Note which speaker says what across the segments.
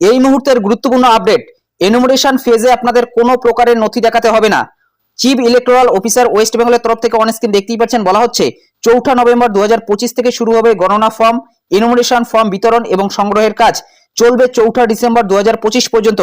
Speaker 1: এই মুহূর্তের গুরুত্বপূর্ণ আপডেট এনুমারেশন ফেজে আপনাদের কোনো প্রকারের নথি দেখাতে হবে না। চিফ ইলেকট্রাল অফিসার ওয়েস্ট বেঙ্গলের তরফ থেকে অন স্ক্রিন দেখতেই পাচ্ছেন, বলা হচ্ছে চৌঠা নভেম্বর দুহাজার পঁচিশ থেকে শুরু হবে গণনা ফর্ম এনুমারেশন ফর্ম বিতরণ এবং সংগ্রহের কাজ। চলবে চৌঠা ডিসেম্বর দু হাজার পঁচিশ পর্যন্ত।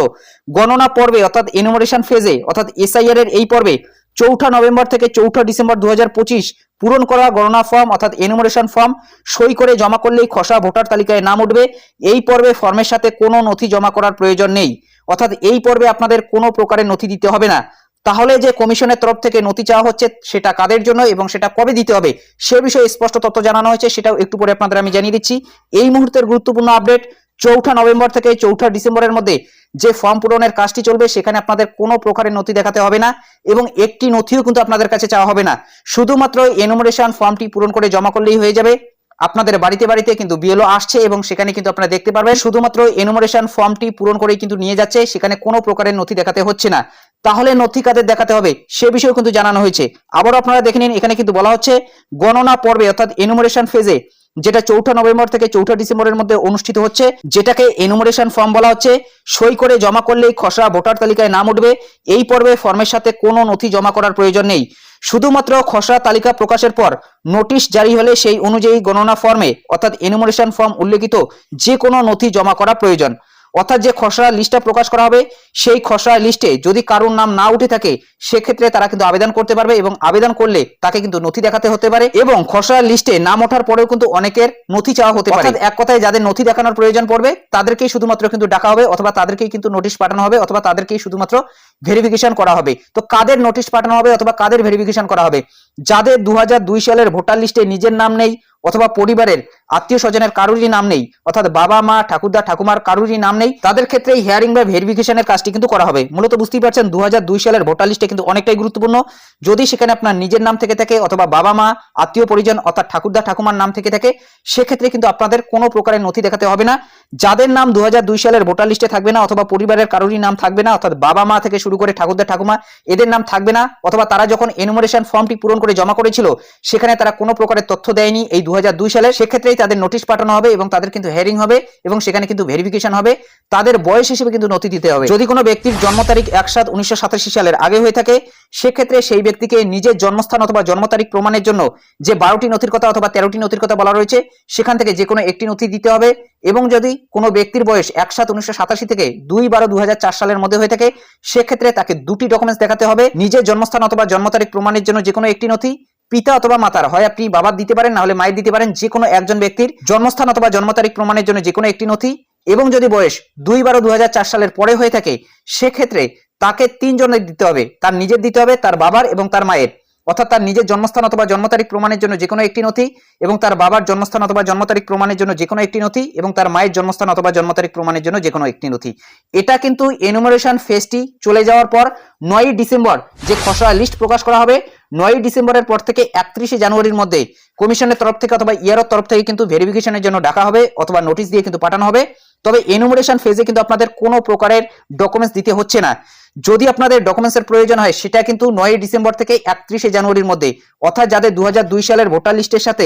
Speaker 1: গণনা পর্বে, অর্থাৎ এনুমারেশন ফেজে অর্থাৎ এসআইআর এর এই পর্বে, চৌঠা নভেম্বর থেকে চৌঠা ডিসেম্বর দু হাজার পঁচিশ পূরণ করা গণনা ফর্ম অর্থাৎ এনুমারেশন ফর্ম সই করে জমা করলেই খসড়া ভোটার তালিকায় নাম উঠবে। এই পর্বে ফর্মের সাথে কোনো নথি জমা করার প্রয়োজন নেই। অর্থাৎ এই পর্বে আপনাদের কোনো প্রকারের নথি দিতে হবে না। তাহলে যে কমিশনের তরফ থেকে নথি চাওয়া হচ্ছে, সেটা কাদের জন্য এবং সেটা কবে দিতে হবে, সে বিষয়ে স্পষ্ট তথ্য জানানো হয়েছে, সেটাও একটু পরে আপনাদের আমি জানিয়ে দিচ্ছি। এই মুহূর্তের গুরুত্বপূর্ণ আপডেট চৌঠা নভেম্বর থেকে চৌঠা ডিসেম্বরের মধ্যে যে ফর্ম পূরণের কাজটি চলবে, সেখানে আপনাদের কোনো প্রকারের নথি দেখাতে হবে না এবং একটি নথিও কিন্তু আপনাদের কাছে চাওয়া হবে না। শুধুমাত্র এনুমারেশন ফর্মটি পূরণ করে জমা করলেই হয়ে যাবে। আপনাদের বাড়িতে বাড়িতে কিন্তু বিএলও আসছে এবং সেখানে কিন্তু আপনারা দেখতে পারবেন, শুধুমাত্র এনুমারেশন ফর্মটি পূরণ করেই কিন্তু নিয়ে যাচ্ছে, সেখানে কোনো প্রকারের নথি দেখাতে হচ্ছে না। তাহলে নথি কাদের দেখাতে হবে, সে বিষয়েও কিন্তু জানানো হয়েছে। আবারও আপনারা দেখে নিন, এখানে কিন্তু বলা হচ্ছে, গণনা পর্বে, অর্থাৎ এনুমারেশন ফেজে যেটা চৌঠা নভেম্বর থেকে চৌঠা ডিসেম্বরের মধ্যে অনুষ্ঠিত হচ্ছে, যেটাকে এনুমারেশন ফর্ম বলা হচ্ছে। সই করে জমা করলেই খসড়া ভোটার তালিকায় নাম উঠবে। এই পর্বে ফর্মের সাথে কোনো নথি জমা করার প্রয়োজন নেই। শুধুমাত্র খসড়া তালিকা প্রকাশের পর নোটিশ জারি হলে সেই অনুযায়ী গণনা ফর্মে অর্থাৎ এনুমারেশন ফর্ম উল্লেখিত যে কোনো নথি জমা করা প্রয়োজন। অর্থাৎ যে খসড়া লিস্টটা প্রকাশ করা হবে, সেই খসড়া লিস্টে যদি কারোর নাম না উঠে থাকে, সেক্ষেত্রে তারা কিন্তু আবেদন করতে পারবে এবং আবেদন করলে তাকে কিন্তু নথি দেখাতে হতে পারে এবং খসড়া লিস্টে নাম ওঠার পরেও কিন্তু অনেকের নথি চাওয়া হতে পারে। এক কথায় যাদের নথি দেখানোর প্রয়োজন পড়বে, তাদেরকেই শুধুমাত্র কিন্তু ডাকা হবে অথবা তাদেরকেই কিন্তু নোটিশ পাঠানো হবে অথবা তাদেরকেই শুধুমাত্র ভেরিফিকেশন করা হবে। তো কাদের নোটিশ পাঠানো হবে অথবা কাদের ভেরিফিকেশন করা হবে? যাদের দু হাজার দুই সালের ভোটার লিস্টে নিজের নাম নেই অথবা পরিবারের আত্মীয় স্বজনের কারুরই নাম নেই, অর্থাৎ বাবা মা, ঠাকুরদা, ঠাকুমার কারুরই নাম নেই, তাদের ক্ষেত্রে এই হিয়ারিং বা ভেরিফিকেশনের কাজটি কিন্তু করা হবে। মূলত বুঝতেই পারছেন দু সালের ভোটার লিস্টে কিন্তু অনেকটাই গুরুত্বপূর্ণ। যদি সেখানে আপনার নিজের নাম থেকে থাকে, অথবা বাবা মা, আত্মীয় পরিজন, অর্থাৎ ঠাকুরদা, ঠাকুমার নাম থেকে থাকে, সেক্ষেত্রে কিন্তু আপনাদের কোনো প্রকারের নথি দেখাতে হবে না। যাদের নাম দু সালের ভোটার লিস্টে থাকবে না, অথবা পরিবারের কারোরই নাম থাকবে না, অর্থাৎ বাবা মা থেকে শুরু করে ঠাকুরদা, ঠাকুমা, এদের নাম থাকবে না, অথবা তারা যখন এনুমারেশন ফর্মটি পূরণ করে জমা করেছিল, সেখানে তারা কোনো প্রকারের তথ্য দেয়নি এই দু সালে সেক্ষেত্রেই তাদের নোটিশ পাঠানো হবে এবং তাদের কিন্তু হেয়ারিং হবে এবং সেখানে কিন্তু ভেরিফিকেশন হবে। তাদের বয়স হিসেবে কিন্তু নথি দিতে হবে। যদি কোনো ব্যক্তির জন্ম তারিখ এক সাত উনিশশো সালের আগে হয়ে থাকে, সেক্ষেত্রে সেই ব্যক্তিকে নিজের জন্মস্থান অথবা জন্ম তারিখ প্রমাণের জন্য যে বারোটি নথির কথা অথবা তেরোটি নথির কথা বলা রয়েছে, সেখান থেকে যে কোনো একটি নথি দিতে হবে এবং যদি কোনো ব্যক্তির বয়স এক সাত উনিশশো থেকে দুই বারো দু সালের মধ্যে হয়ে থাকে, সেক্ষেত্রে তাকে দুটি ডকুমেন্টস দেখাতে হবে। নিজের জন্মস্থান অথবা জন্ম তারিখ প্রমাণের জন্য যে কোনো একটি নথি পিতা অথবা মাতার, হয় আপনি বাবার দিতে পারেন, না হলে মায়ের দিতে পারেন যে কোনো একজন ব্যক্তির জন্মস্থান অথবা জন্ম তারিখ প্রমাণের জন্য যে কোনো একটি নথি এবং যদি বয়স দুই বারো দু সালের পরে হয়ে থাকে, সেক্ষেত্রে তাকে তিনজনের দিতে হবে। তার নিজের দিতে হবে, তার বাবার এবং তার মায়ের। অর্থাৎ তার নিজের জন্মস্থান অথবা জন্ম তারিখ প্রমাণের জন্য যে কোনো একটি নথি এবং তার বাবার জন্মস্থান অথবা জন্ম তারিখ প্রমাণের জন্য যে কোনো একটি নথি এবং তার মায়ের জন্মস্থান অথবা জন্ম তারিখ প্রমাণের জন্য যে কোনো একটি নথি। এটা কিন্তু এনুমারেশন ফেজটি চলে যাওয়ার পর নয়ই ডিসেম্বর যে খসড়া লিস্ট প্রকাশ করা হবে নয়ই ডিসেম্বরের পর থেকে একত্রিশে জানুয়ারির মধ্যে কমিশনের তরফ থেকে অথবা ইয়ারের তরফ থেকে কিন্তু ভেরিফিকেশনের জন্য ডাকা হবে অথবা নোটিশ দিয়ে কিন্তু পাঠানো হবে। তবে এনুমারেশন ফেজে কিন্তু আপনাদের কোনো প্রকারের ডকুমেন্টস দিতে হচ্ছে না। যদি আপনাদের ডকুমেন্টসের প্রয়োজন হয়, সেটা কিন্তু নয় ডিসেম্বর থেকে একত্রিশে জানুয়ারির মধ্যে। অর্থাৎ যাদের দু হাজার দুই সালের ভোটার লিস্টের সাথে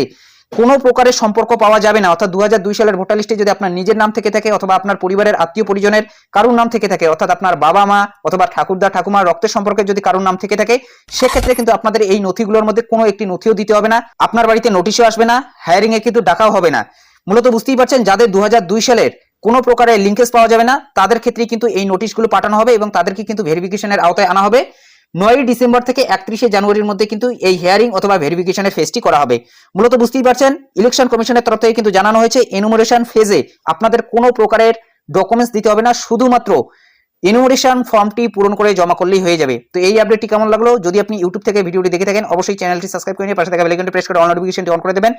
Speaker 1: কোনো প্রকারের সম্পর্ক পাওয়া যাবে না। অর্থাৎ দু সালের ভোটার লিস্টে যদি আপনার নিজের নাম থেকে থাকে অথবা আপনার পরিবারের আত্মীয় পরিজনের কারোর নাম থেকে থাকে, অর্থাৎ আপনার বাবা মা অথবা ঠাকুরদা, ঠাকুমার রক্তের সম্পর্কে যদি কারোর নাম থেকে থাকে, সেক্ষেত্রে কিন্তু আপনাদের এই নথিগুলোর মধ্যে কোনো একটি নথিও দিতে হবে না। আপনার বাড়িতে নোটিশও আসবে না হায়ারিং এ কিন্তু ডাকাও হবে না। মূলত বুঝতেই পারছেন, যাদের দু সালের কোনো প্রকারের লিঙ্কেজ পাওয়া যাবে না, তাদের ক্ষেত্রে কিন্তু এই নোটিশগুলো পাঠানো হবে এবং তাদেরকে কিন্তু ভেরিফিকেশনের আওতায় আনা হবে। নয়ই ডিসেম্বর থেকে একত্রিশে জানুয়ারির মধ্যে কিন্তু এই হিয়ারিং অথবা ভেরিফিকেশনের ফেজটি করা হবে। মূলত বুঝতেই পারছেন ইলেকশন কমিশনের তরফ থেকে কিন্তু জানানো হয়েছে এনুমারেশন ফেজে আপনাদের কোনো প্রকারের ডকুমেন্টস দিতে হবে না, শুধুমাত্র এনুমারেশন ফর্মটি পূরণ করে জমা করলেই হয়ে যাবে। তো এই আপডেটটি কেমন লাগল? যদি আপনি ইউটিউব থেকে ভিডিওটি দেখে থাকেন, অবশ্যই চ্যানেলটি সাবস্ক্রাইব করে নিয়ে পাশে থাকা বেলাইকনটি প্রেস করে অল নোটিফিকেশনটি অন করে দেবেন।